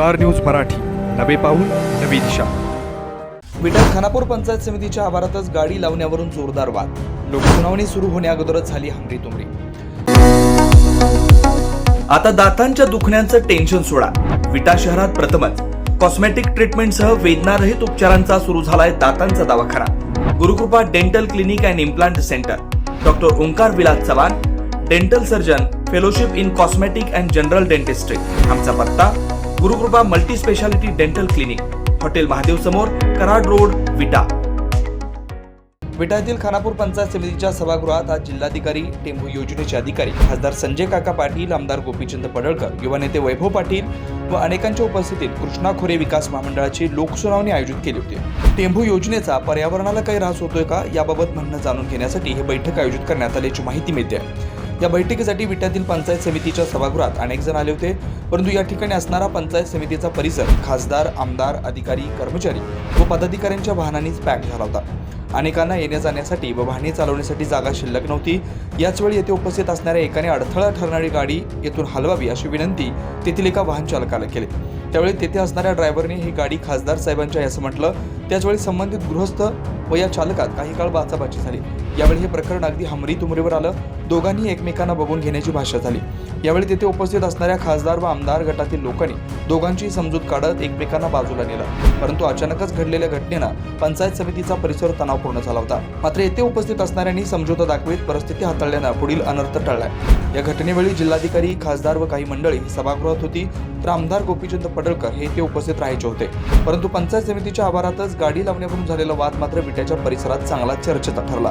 Star news Marathi. नवे पाऊल नवी दिशा. विठ्ठल खानापूर पंचायत समितीच्या आवारातच गाडी लावण्यावरून जोरदार वाद. लोकसुनावणी सुरू होण्याअगोदरच झाली हमरी तुमरी. आता दातांच्या दुखण्याचं टेन्शन सोडा. विटा शहरात प्रथमच. कॉस्मेटिक ट्रीटमेंटसह वेदनारहित उपचारांचा सुरू झालाय दातांचा दवाखाना. Gurukrupa dental clinic and implant centre doctor Omkar Vilas Chavan dental surgeon fellowship in cosmetic and general dentistry आमचा पत्ता Gurukrupa multi speciality dental clinic hotel Mahadev समोर कराड रोड विटा. विटातील खानापूर पंचायत समितीच्या सभागृहात आज जिल्हाधिकारी टेंभू योजनेचे अधिकारी खासदार संजय काका पाटील आमदार गोपीचंद पडळकर युवा नेते वैभव पाटील व अनेकांच्या उपस्थितीत कृष्णा खोरे विकास महामंडळाची लोकसुनावणी आयोजित केली होती. टेंभू योजनेचा पर्यावरणाला काही ऱ्हास होतोय का याबाबत म्हणणं जाणून घेण्यासाठी ही बैठक आयोजित करण्यात आल्याची माहिती मिळते. या बैठकीसाठी विट्यातील पंचायत समितीच्या सभागृहात अनेक जण आले होते. परंतु या ठिकाणी असणारा पंचायत समितीचा परिसर खासदार आमदार अधिकारी कर्मचारी व पदाधिकाऱ्यांच्या वाहनांनीच पॅक झाला होता. अनेकांना येण्या जाण्यासाठी व वाहने चालवण्यासाठी जागा शिल्लक नव्हती. याचवेळी येथे उपस्थित असणाऱ्या एकाने अडथळा ठरणारी गाडी येथून हलवावी अशी विनंती तेथील एका वाहन चालकाला केली. त्यावेळी तेथे असणाऱ्या ड्रायव्हरने ही गाडी खासदार साहेबांच्या असं म्हटलं. त्याचवेळी संबंधित गृहस्थ व या चालकात काही काळ बाचाबाची झाली. यावेळी हे प्रकरण अगदी हमरी तुमरीवर आलं. दोघांनी एकमेकांना बघून घेण्याची भाषा झाली. यावेळी तेथे उपस्थित असणाऱ्या खासदार व आमदार गटातील लोकांनी दोघांची समजूत काढत एकमेकांना बाजूला नेलं. परंतु अचानकच घडलेल्या घटनेनं पंचायत समितीचा परिसर तणावपूर्ण झाला होता. मात्र येथे उपस्थित असणाऱ्यांनी समझोता दाखवीत परिस्थिती हाताळल्यानं पुढील अनर्थ टळलाय. या घटनेवेळी जिल्हाधिकारी खासदार व काही मंडळी सभागृहात होती तर आमदार गोपीचंद पडळकर हे ते उपस्थित राहायचे होते. परंतु पंचायत समितीच्या आवारातच गाडी लावण्यावरून झालेला वाद मात्र विट्याच्या परिसरात चांगला चर्चेचा ठरला.